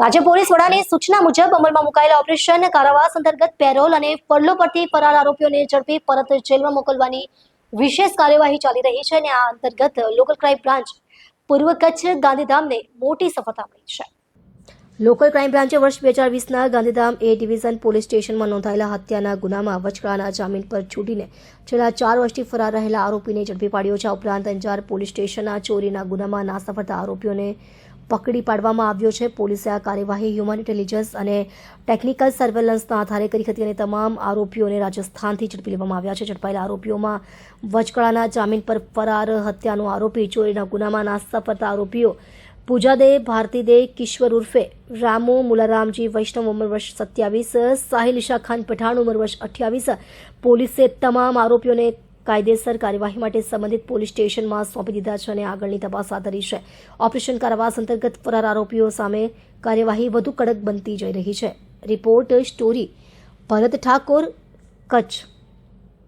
રાજ્ય પોલીસ વડાની સૂચના મુજબ અમલમાં મુકાયેલા ઓપરેશન કારાવાસ અંતર્ગત પેરોલ અને ફરલો પરથી ફરાર આરોપીઓને ઝડપી પરત જેલમાં મોકલવાની વિશેષ કાર્યવાહી ચાલી રહી છે અને આ અંતર્ગત લોકલ ક્રાઇમ બ્રાન્ચ પૂર્વ કચ્છ ગાંધીધામને મોટી સફળતા મળી છે. લોકલ ક્રાઇમ બ્રાન્ચે વર્ષ બે હજાર વીસના ગાંધીધામ એ ડિવિઝન પોલીસ સ્ટેશનમાં નોંધાયેલા હત્યાના ગુનામાં વચગાળાના જામીન પર છૂટીને છેલ્લા ચાર વર્ષથી ફરાર રહેલા આરોપીને ઝડપી પાડ્યો છે. ઉપરાંત અંજાર પોલીસ સ્ટેશનના ચોરીના ગુનામાં નાસફળતા આરોપીઓને પકડી પાડવામાં આવ્યો છે. પોલીસે આ કાર્યવાહી હ્યુમન ઇન્ટેલિજન્સ અને ટેકનિકલ સર્વેલન્સના આધારે કરી હતી અને તમામ આરોપીઓને રાજસ્થાનથી ઝડપી લેવામાં આવ્યા છે. ઝડપાયેલા આરોપીઓમાં વચકળાના જામીન પર ફરાર હત્યાનો આરોપી, ચોરીના ગુનામાં નાસ્તા ફરતા આરોપીઓ પૂજાદે ભારતીદે કિશ્વર ઉર્ફે રામુ, મુલારામજી, વૈષ્ણવ ઉંમર વર્ષ સત્યાવીસ, સાહિલ ઈશા ખાન પઠાણ ઉંમર વર્ષ અઠ્યાવીસ. પોલીસે તમામ આરોપીઓને કાયદેસર કાર્યવાહી માટે સંબંધિત પોલીસ સ્ટેશનમાં સોંપી દીધા છે અને આગળની તપાસ હાથ ધરી છે. ઓપરેશન કારાવાસ અંતર્ગત ફરાર આરોપીઓ સામે કાર્યવાહી વધુ કડક બનતી જઈ રહી છે. Report, story, Bharat Thakor, Kutch.